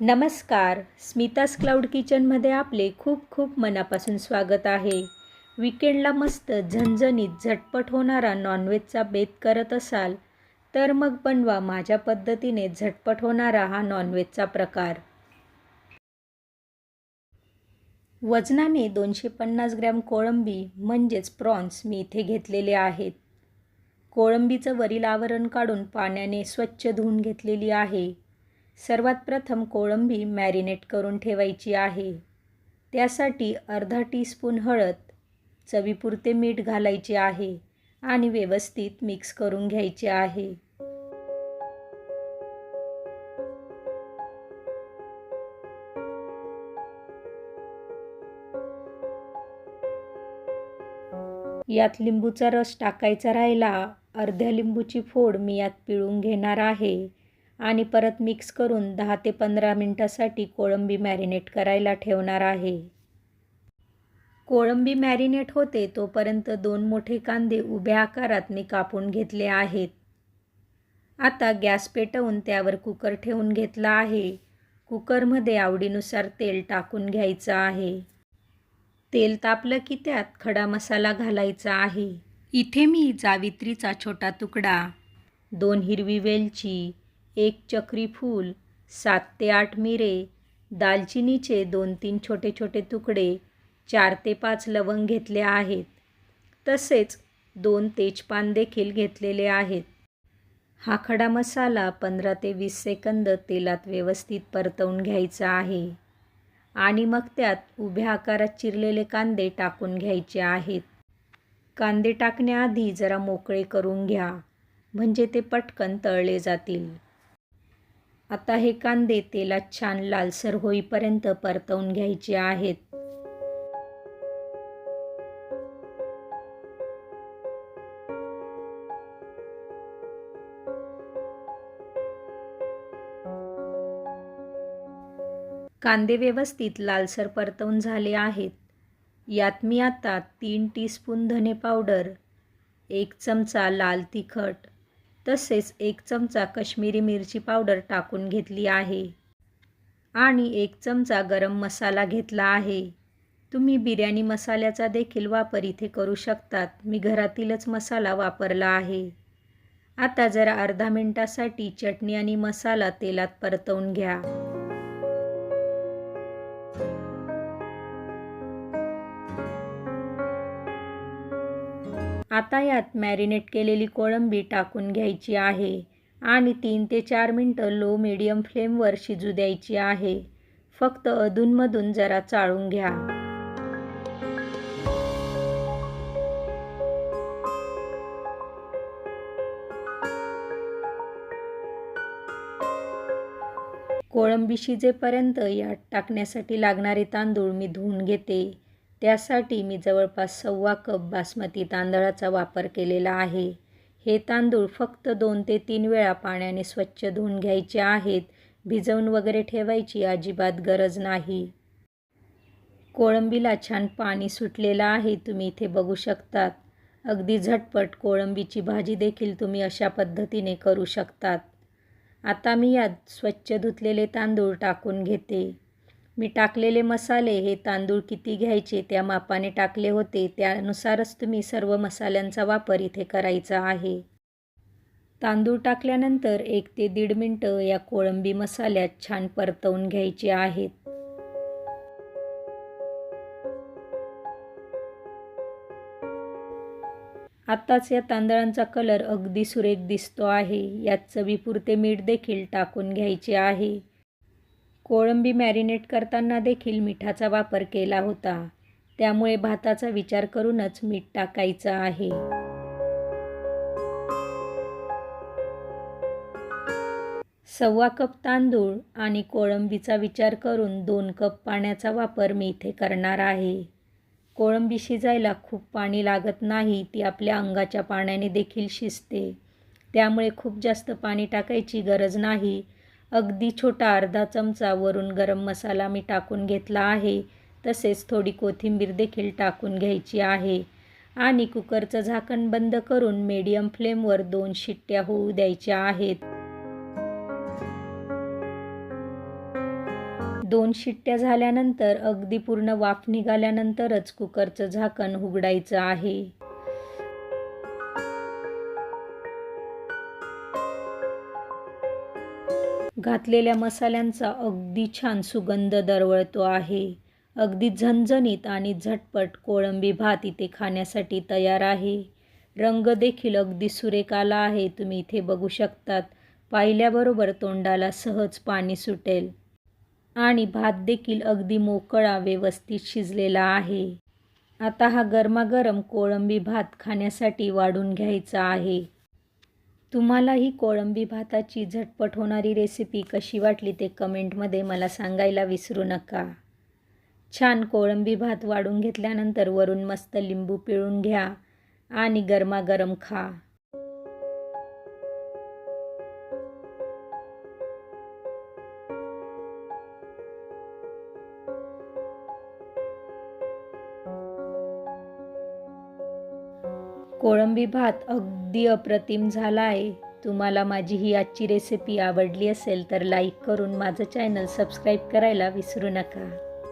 नमस्कार. स्मितास क्लाउड किचनमध्ये आपले खूप खूप मनापासून स्वागत आहे. विकेंडला मस्त झणझणीत झटपट होणारा नॉनव्हेजचा बेत करत असाल तर मग बनवा माझ्या पद्धतीने झटपट होणारा हा नॉनव्हेजचा प्रकार. वजनाने दोनशे पन्नास ग्रॅम कोळंबी म्हणजेच प्रॉन्स मी इथे घेतलेले आहेत. कोळंबीचं वरील आवरण काढून पाण्याने स्वच्छ धुवून घेतलेली आहे. सर्वात प्रथम कोळंबी मॅरिनेट करून ठेवायची आहे. त्यासाठी अर्धा टीस्पून हळद चवीपुरते मीठ घालायचे आहे आणि व्यवस्थित मिक्स करून घ्यायचे आहे. यात लिंबूचा रस टाकायचा राहिला. अर्ध्या लिंबूची फोड मी यात पिळून घेणार आहे. आणि परत मिक्स करून दहा ते पंधरा मिनटासाठी कोळंबी मॅरिनेट करायला ठेवणार आहे. कोळंबी मॅरिनेट होते तोपर्यंत दोन मोठे कांदे उभ्या आकारात मी कापून घेतले आहेत. आता गॅस पेटवून त्यावर कुकर ठेवून घेतला आहे. कुकरमध्ये आवडीनुसार तेल टाकून घ्यायचं आहे. तेल तापलं की त्यात खडा मसाला घालायचा आहे. इथे मी जावित्रीचा छोटा तुकडा दोन हिरवी वेलची एक चक्री फूल सात ते आठ मिरे दालचिनीचे दोन तीन छोटे छोटे तुकडे चार ते पाच लवंग घेतले आहेत. तसेच दोन तेजपान देखील घेतलेले आहेत. हा खडा मसाला पंधरा ते वीस सेकंद तेलात व्यवस्थित परतवून घ्यायचा आहे. आणि मग त्यात उभ्या आकारात चिरलेले कांदे टाकून घ्यायचे आहेत. कांदे टाकण्याआधी जरा मोकळे करून घ्या म्हणजे ते पटकन तळले जातील. आता हे कांदे तेलात छान लालसर होईपर्यंत परतवून घ्यायचे आहेत. कांदे व्यवस्थित लालसर परतवून झाले आहेत. यात मी आता तीन टीस्पून धने पावडर एक चमचा लाल तिखट तसेच एक चमचा कश्मीरी मिरची पावडर टाकून घेतली आहे. आणि एक चमचा गरम मसाला घेतला आहे. तुम्ही बिर्याणी मसाल्याचा देखील वापर इथे करू शकतात. मी घरातीलच मसाला वापरला आहे. आता जरा अर्धा मिनटासाठी चटणी आणि मसाला तेलात परतवून घ्या. आता यात मॅरिनेट केलेली कोळंबी टाकून घ्यायची आहे आणि तीन ते चार मिनटं लो मिडियम फ्लेमवर शिजू द्यायची आहे. फक्त अधूनमधून जरा चाळून घ्या. कोळंबी शिजेपर्यंत यात टाकण्यासाठी लागणारे तांदूळ मी धुवून घेते. त्यासाठी मी जवळपास सव्वा कप बासमती तांदळाचा वापर केलेला आहे. हे तांदूळ फक्त दोन ते तीन वेळा पाण्याने स्वच्छ धुवून घ्यायचे आहेत. भिजवून वगैरे ठेवायची अजिबात गरज नाही. कोळंबीला छान पाणी सुटलेलं आहे तुम्ही इथे बघू शकतात. अगदी झटपट कोळंबीची भाजी देखील तुम्ही अशा पद्धतीने करू शकतात. आता मी यात स्वच्छ धुतलेले तांदूळ टाकून घेते. मी टाकलेले मसाले हे तांदूळ किती घ्यायचे त्या मापाने टाकले होते त्यानुसारच तुम्ही सर्व मसाल्यांचा वापर इथे करायचा आहे. तांदूळ टाकल्यानंतर एक ते दीड मिनटं या कोळंबी मसाल्यात छान परतवून घ्यायचे आहेत. आत्ताच या तांदळांचा कलर अगदी सुरेख दिसतो आहे. यात चवीपुरते मीठ देखील टाकून घ्यायचे आहे. कोळंबी मॅरिनेट करताना देखील मिठाचा वापर केला होता. त्यामुळे भाताचा विचार करूनच मीठ टाकायचं आहे. सव्वा कप तांदूळ आणि कोळंबीचा विचार करून दोन कप पाण्याचा वापर मी इथे करणार आहे. कोळंबी शिजायला खूप पाणी लागत नाही ती आपल्या अंगाच्या पाण्याने देखील शिजते. त्यामुळे खूप जास्त पाणी टाकायची गरज नाही. अगदी छोटा अर्धा चमचा वरून गरम मसाला मी टाकून घेतला आहे. तसेच थोडी कोथिंबीर देखील टाकून घ्यायची आहे. आणि कुकरचं झाकण बंद करून मीडियम फ्लेमवर दोन शिट्ट्या होऊ द्यायच्या आहेत. दोन शिट्ट्या झाल्यानंतर अगदी पूर्ण वाफ निघाल्यानंतरच कुकरचं झाकण उघडायचं आहे. घातलेल्या मसाल्यांचा अगदी छान सुगंध दरवळतो आहे. अगदी झणझणीत आणि झटपट कोळंबी भात इथे खाण्यासाठी तयार आहे. रंग देखील अगदी सुरेख आला आहे. तुम्ही इथे बघू शकतात पाहिल्याबरोबर तोंडाला सहज पाणी सुटेल. आणि भात देखील अगदी मोकळा व्यवस्थित शिजलेला आहे. आता हा गरमागरम कोळंबी भात खाण्यासाठी वाढून घ्यायचा आहे. तुम्हाला ही कोळंबी भाताची झटपट होणारी रेसिपी कशी वाटली ते कमेंटमध्ये मला सांगायला विसरू नका. छान कोळंबी भात वाढून घेतल्यानंतर वरून मस्त लिंबू पिळून घ्या आणि गरमागरम खा. कोळंबी भात अगदी अप्रतिम झाला आहे. तुम्हाला माझी ही आजची रेसिपी आवडली असेल तर लाईक करून माझं चॅनल सबस्क्राईब करायला विसरू नका.